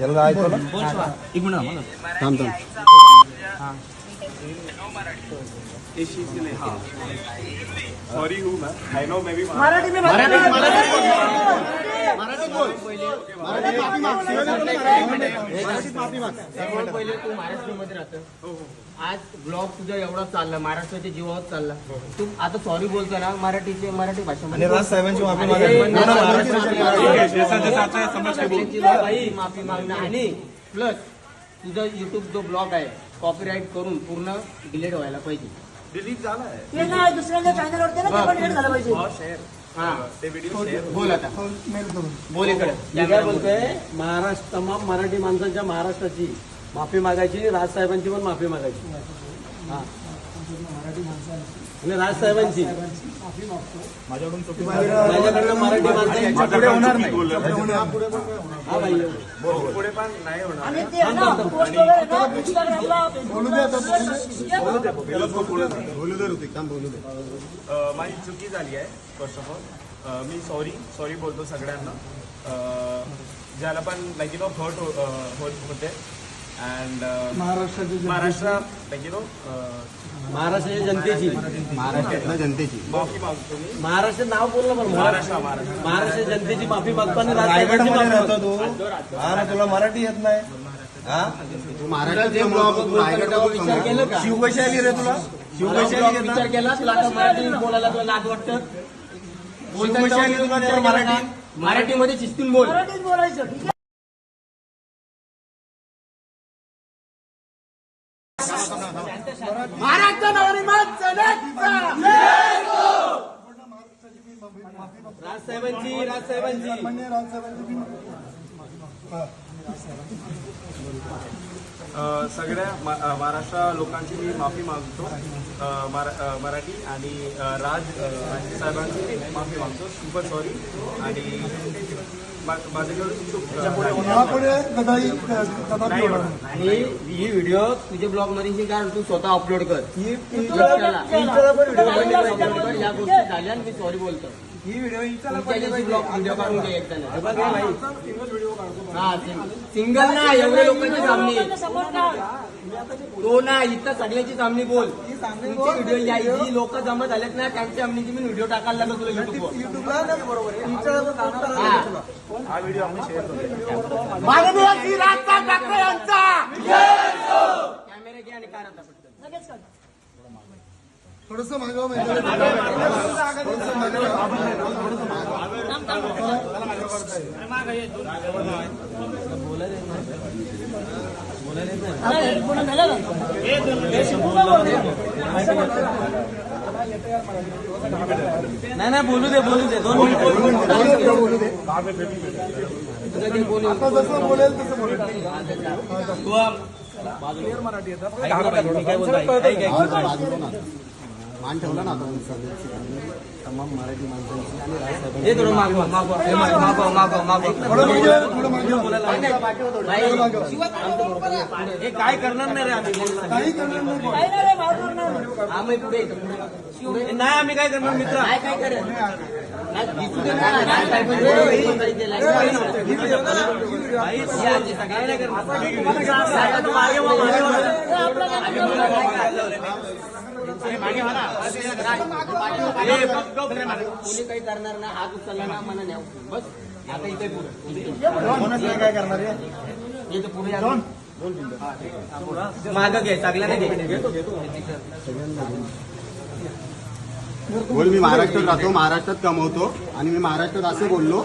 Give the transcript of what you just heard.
याला ना? एक मिनिट थांबा. थांब. थांब सॉरी हूँ मैं आई नो मैं भी मराठी में मराठी सर्वात पहिले तू महाराष्ट्रामध्ये राहतो आज ब्लॉग तुझा एवढा चालला महाराष्ट्राच्या जीवावर चालला. तू आता सॉरी बोलतो ना मराठीचे मराठी भाषेमध्ये राज साहेबांची माफी है मागणं आणि प्लस तुझा युट्यूब जो ब्लॉग आहे कॉपीराईट करून पूर्ण डिलीट व्हायला पाहिजे. डिलीट झाला दुसऱ्यांच्या चॅनल वरती ना ते पण delete झालं पाहिजे. हा शेअर हा ते व्हिडिओ शेअर बोल आता. बोल इकडे. मी काय बोलतोय महाराष्ट्र तमाम मराठी माणसांच्या महाराष्ट्राची माफी मागायची राजसाहेबांची पण माफी मागायची. हा. आणि राजसाहेबांची. माझ्याकडून चुकी माझ्याकडनं मराठी माणसांची पुढे होणार. नाही. हा भाई पुढे पण नाही होणार. माझी चुकी झाली आहे फर्स्ट ऑफ ऑल मी सॉरी सॉरी बोलतो सगळ्यांना. ज्याला पण लाईक यू नो हर्ट होते. And Maharashtra like you know महाराष्ट्राच्या जनतेची. महाराष्ट्रातल्या जनतेची. माफी मागतो मी. महाराष्ट्र नाव बोललं पण महाराष्ट्र महाराष्ट्र. जनतेची माफी मागतो आणि रायगड राजसाहेबांची मध्ये माफी मागतो. तू. हा ना तुला मराठी येत नाही? शिवकशाली रे तुला. शिवकशाली विचार ना? केला तुला मराठी बोलायला तुला लाज वाटतं? मराठी. मराठीमध्ये शिस्तीन बोल. बोलायचं ठीक आहे महाराष्ट्र राजसाहेबांची सगळ्या मा- महाराष्ट्र लोकांची मी माफी मागतो. अ, मरा- अ, मराठी आणि अ, राज राज साहेबांची माफी मागतो. Super sorry. आणि नाही. आणि ही व्हिडिओ तुझ्या ब्लॉगमध्ये ही कारण तू स्वतः अपलोड कर. इंस्टाला- अपलोड कर या गोष्टी झाल्या आणि मी सॉरी बोलतो. ही व्हिडिओ तुमच्या ब्लॉग व्हिडिओ काढून घ्या एकदा हा. सिंगल ना एवढ्या लोकांची सामने. समोर ना. तो ना इथं सगळ्याची सामने बोल. व्हिडिओ यायची लोक जमा झालेत ना त्यांची सामनेची मी व्हिडिओ टाकायला लागलो तुला युट्यूबवर हा. हा व्हिडिओ आपण शेअर करूया माननीय श्री राजसाहेब ठाकरे यांचा कॅमेरे घ्या आणि काढा आता पटकन. लगेच कर थोडस मागव म्हणजे अरे, पूर्ण झालं नाही नाही बोलू दे बोलू दे दोन मिनिटं. बोलू दे. आता जसं बोलेल तसं बोलेल. मी काय बोलतो. मान ठेवला ना आता तमाम मराठी माणसांची आणि राजसाहेबांची हे हे हे काय करणार नाही रे आम्ही काही करणार नाही काही नाही रे, भाव करणार. हा मग पुढे. हे नाही आम्ही काय करणार मित्र काय काय हे करणार. मागे वा, हे. हे हे. कोणी काही करणार ना हात उचलला ना न्याव बस. आता इथे पुढे. काय करणार इथे पुढे. मागं घे घे. बोल मी महाराष्ट्रात राहतो महाराष्ट्रात कमवतो आणि मी महाराष्ट्रात असं बोललो.